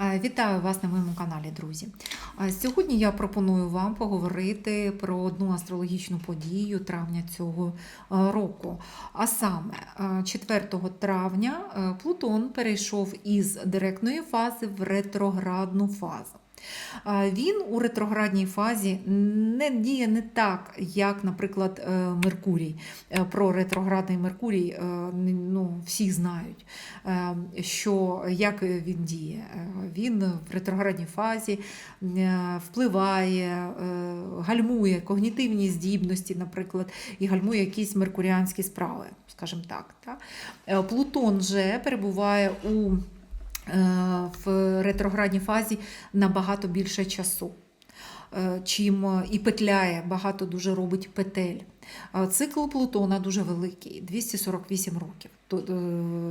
Е, Вітаю вас на моєму каналі, друзі. Е, Сьогодні я пропоную вам поговорити про одну астрологічну подію травня цього е, року. А саме, е, 4 травня Плутон перейшов із директної фази в ретроградну фазу. Він у ретроградній фазі не діє не так, як, наприклад, е, Меркурій. Е, Про ретроградний Меркурій е, ну, всі знають, що як він діє. Він в ретроградній фазі впливає, гальмує когнітивні здібності, наприклад, і гальмує якісь меркуріанські справи, скажімо так. Плутон же перебуває у в ретроградній фазі набагато більше часу. е, Чим е, і петляє, багато дуже робить петель. Цикл Плутона дуже великий 248 років. Е,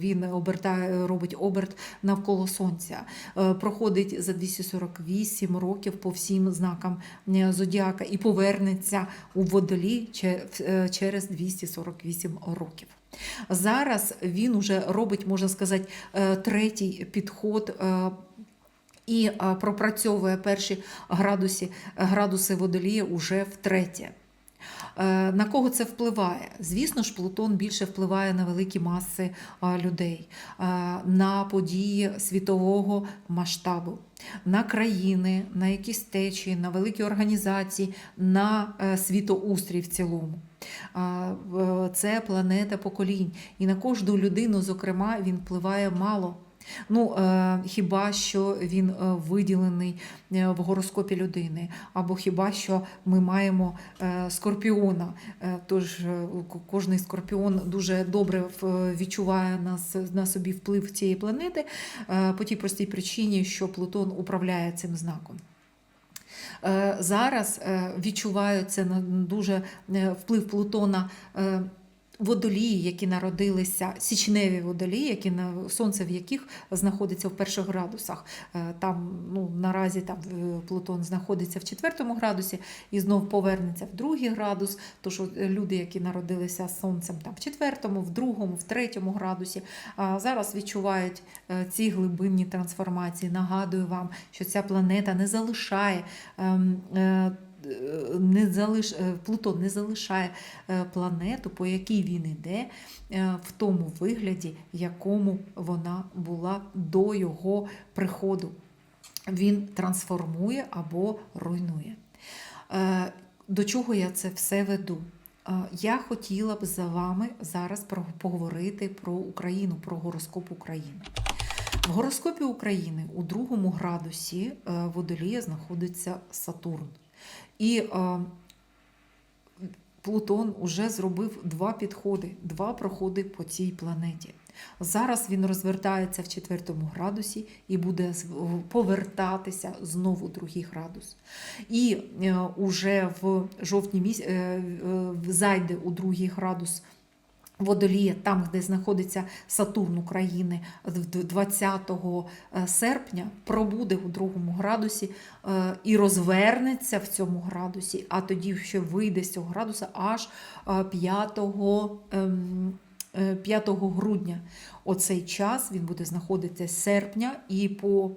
він обертає, робить оберт навколо Сонця, Е, проходить за 248 років по всім знакам е, зодіака і повернеться у водолі е, через 248 років. Зараз він уже робить, можна сказати, е, третій підход. е, І е, пропрацьовує перші градуси, градуси водолія уже втретє. На кого це впливає? Звісно ж, Плутон більше впливає на великі маси людей, на події світового масштабу, на країни, на якісь течії, на великі організації, на світоустрій в цілому. Це планета поколінь. І на кожну людину, зокрема, він впливає мало. Ну, е, хіба що він е, виділений е, в гороскопі людини, або хіба що ми маємо скорпіона. Тож кожний скорпіон дуже добре відчуває на, собі вплив цієї планети по тій простій причині, що Плутон управляє цим знаком. Е, Зараз відчуваються відчуваю це дуже е, вплив Плутона. Водолії, які народилися, січневі водолії, які на сонце в яких знаходиться в перших градусах. Е, Там ну, наразі там е, Плутон знаходиться в четвертому градусі і знов повернеться в другий градус. Тож е, люди, які народилися з сонцем там в четвертому, в другому, в третьому градусі, а зараз відчувають ці глибинні трансформації. Нагадую вам, що ця планета не залишає. Е, не залиш... е, Плутон не залишає е, планету, по якій він іде, в тому вигляді, якому вона була до його приходу. Він трансформує або руйнує. До чого я це все веду? Я хотіла б за вами зараз поговорити про Україну, про гороскоп України. В гороскопі України у другому градусі водолія знаходиться Сатурн. І е, Плутон уже зробив два підходи, два проходи по цій планеті. Зараз він розвертається в четвертому градусі і буде повертатися знову другий градус. І е, уже в жовтні місяці е, е, зайде у другий градус Водолія, там, де знаходиться Сатурн України, в 20 серпня пробуде у другому градусі е, і розвернеться в цьому градусі, а тоді ще вийде з цього градуса аж е, 5, ем, е, 5 грудня. Оцей час він буде знаходитися з серпня і по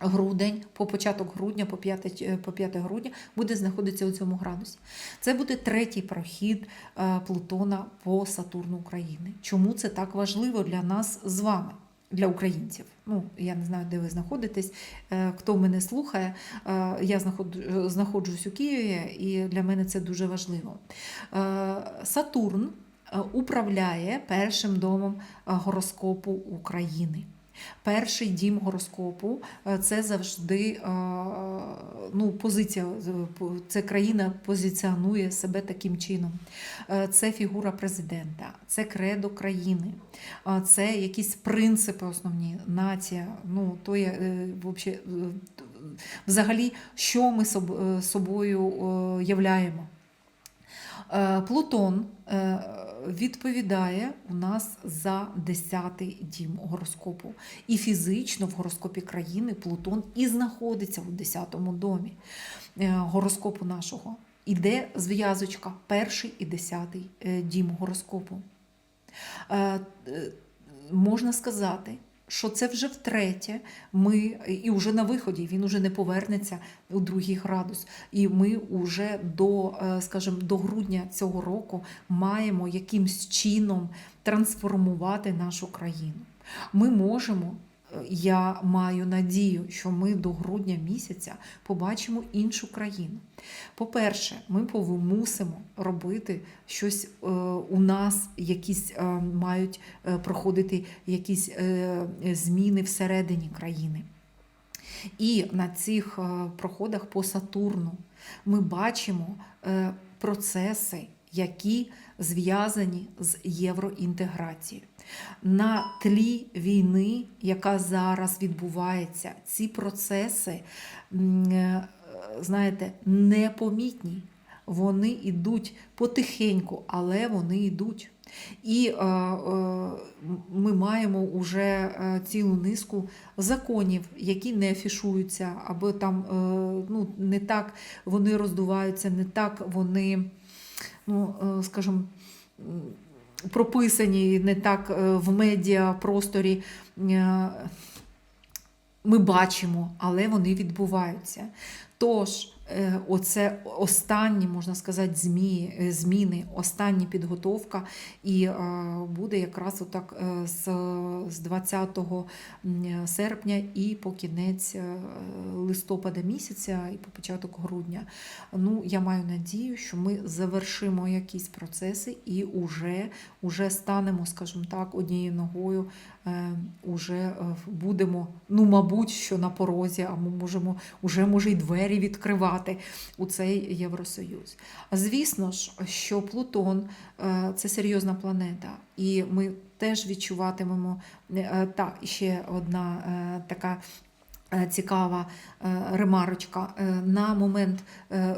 грудень, по початок грудня, по 5, е, по 5 грудня буде знаходитися у цьому градусі. Це буде третій прохід е, Плутона по Сатурну України. Чому це так важливо для нас з вами? Для українців. Ну, я не знаю, де ви знаходитесь, е, хто мене слухає. Я знаходжусь у Києві, і для мене це дуже важливо. Сатурн управляє першим домом гороскопу України. Перший дім гороскопу е, це завжди е, ну, позиція. е, Це країна позиціонує себе таким чином. Е, Це фігура президента, це кредо країни, це якісь принципи основні, нація. Ну, то є е, е, взагалі, що ми соб- е, собою е, являємо. Е, Плутон е, відповідає у нас за 10-й дім гороскопу. І фізично в гороскопі країни Плутон і знаходиться у 10-му домі е, гороскопу нашого. Іде зв'язочка, перший і десятий е, дім гороскопу. Е, Можна сказати, що це вже втретє. Ми і вже на виході він уже не повернеться у другий градус. І ми вже до, е, скажімо, до грудня цього року маємо якимсь чином трансформувати нашу країну. Ми можемо. Я маю надію, що ми до грудня місяця побачимо іншу країну. По-перше, ми пов- мусимо робити щось е, у нас, якісь е, мають е, проходити якісь зміни всередині країни. І на цих проходах по Сатурну ми бачимо процеси, які зв'язані з євроінтеграцією. На тлі війни, яка зараз відбувається, ці процеси, е, знаєте, непомітні. Вони йдуть потихеньку, але вони йдуть. І е, е, ми маємо вже е, цілу низку законів, які не афішуються, або там е, ну, не так вони роздуваються, не так вони, ну, е, скажімо, прописані не так е, в медіапросторі. просторі, Ми бачимо, але вони відбуваються. Тож, е, оце останні, можна сказати, змі, е, зміни, остання підготовка, і е, буде якраз отак е, з, з 20 серпня і по кінець е, листопада місяця, і по початок грудня. Ну, я маю надію, що ми завершимо якісь процеси і уже, уже станемо, скажімо так, однією ногою, е, уже е, будемо, ну, мабуть, що на порозі, а ми можемо уже може й двері відкривати у цей Євросоюз. Звісно ж, що Плутон е, це серйозна планета, і ми теж відчуватимемо е, і ще одна е, така. е, Цікава е, ремарочка Е, на момент е,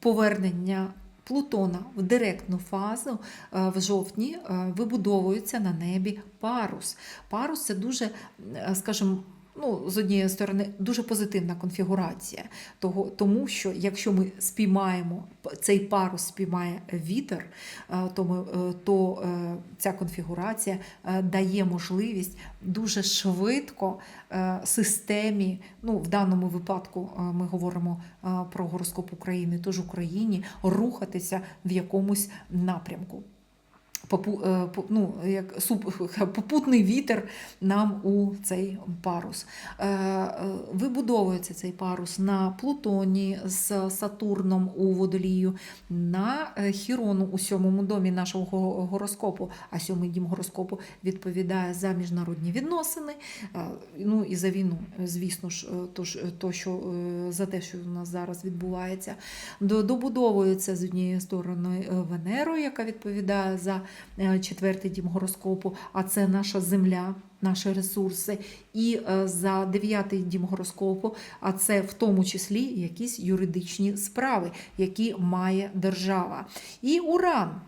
повернення Плутона в директну фазу е, в жовтні е, вибудовується на небі парус. Парус це дуже, е, скажімо, ну, з однієї сторони, дуже позитивна конфігурація, того, тому що якщо ми спіймаємо цей парус спіймає вітер, е, то, ми, е, то е, ця конфігурація дає можливість дуже швидко системі, ну в даному випадку ми говоримо про гороскоп України, тож Україні рухатися в якомусь напрямку. Е, ну, як попутний вітер нам у цей парус. Е, е, Вибудовується цей парус на Плутоні з Сатурном у водолію, на Хірону у сьомому домі нашого гороскопу, а сьомий дім гороскопу відповідає за міжнародні відносини, ну і за війну, звісно ж, то, що, за те, що у нас зараз відбувається. Добудовується з однієї сторони Венерою, яка відповідає за четвертий дім гороскопу, а це наша земля, наші ресурси. І е, за дев'ятий дім гороскопу, а це в тому числі якісь юридичні справи, які має держава. І Уран.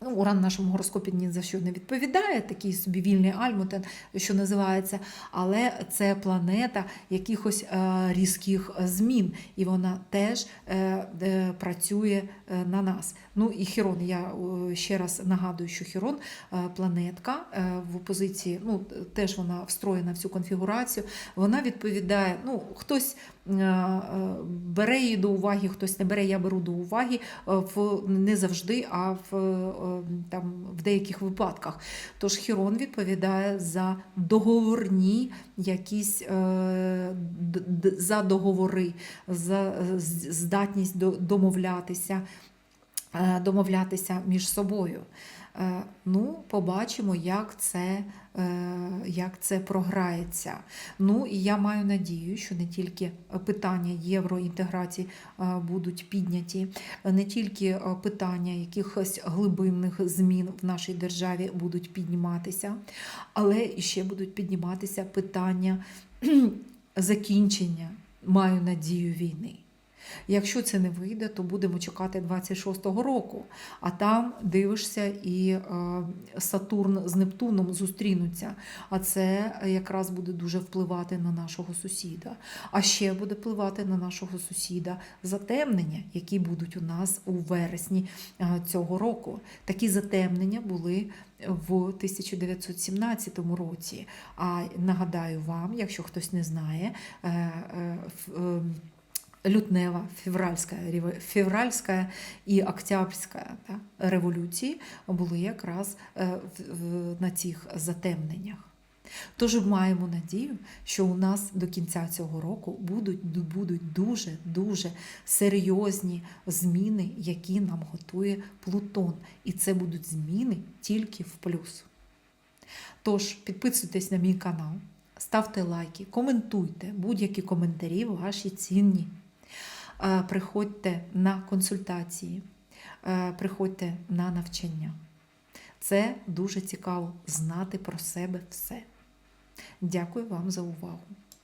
Ну, Уран в нашому гороскопі ні за що не відповідає, такий собі вільний альмутен, що називається, але це планета якихось е, різких змін, і вона теж е, е, працює на нас. Ну і Хірон, я ще раз нагадую, що Хірон планетка в опозиції, ну теж вона встроєна в цю конфігурацію. Вона відповідає, ну хтось бере її до уваги, хтось не бере, я беру до уваги в не завжди, а в, там, в деяких випадках. Тож Хірон відповідає за договорні якісь е, за договори, за здатність домовлятися, домовлятися між собою. Е, Ну, побачимо, як це, е, як це програється. Ну і я маю надію, що не тільки питання євроінтеграції е, будуть підняті, не тільки е, питання якихось глибинних змін в нашій державі будуть підніматися, але і ще будуть підніматися питання закінчення, маю надію, війни. Якщо це не вийде, то будемо чекати 26-го року. А там дивишся, і е, Сатурн з Нептуном зустрінуться. А це якраз буде дуже впливати на нашого сусіда. А ще буде впливати на нашого сусіда затемнення, які будуть у нас у вересні е, цього року. Такі затемнення були в 1917 році. А нагадаю вам, якщо хтось не знає, е, лютнева, февральська, февральська і октябрьська та, революції були якраз е, на цих затемненнях. Тож маємо надію, що у нас до кінця цього року будуть, будуть дуже дуже серйозні зміни, які нам готує Плутон. І це будуть зміни тільки в плюс. Тож підписуйтесь на мій канал, ставте лайки, коментуйте будь-які коментарі ваші цінні. Е, Приходьте на консультації, е, приходьте на навчання. Це дуже цікаво знати про себе все. Дякую вам за увагу.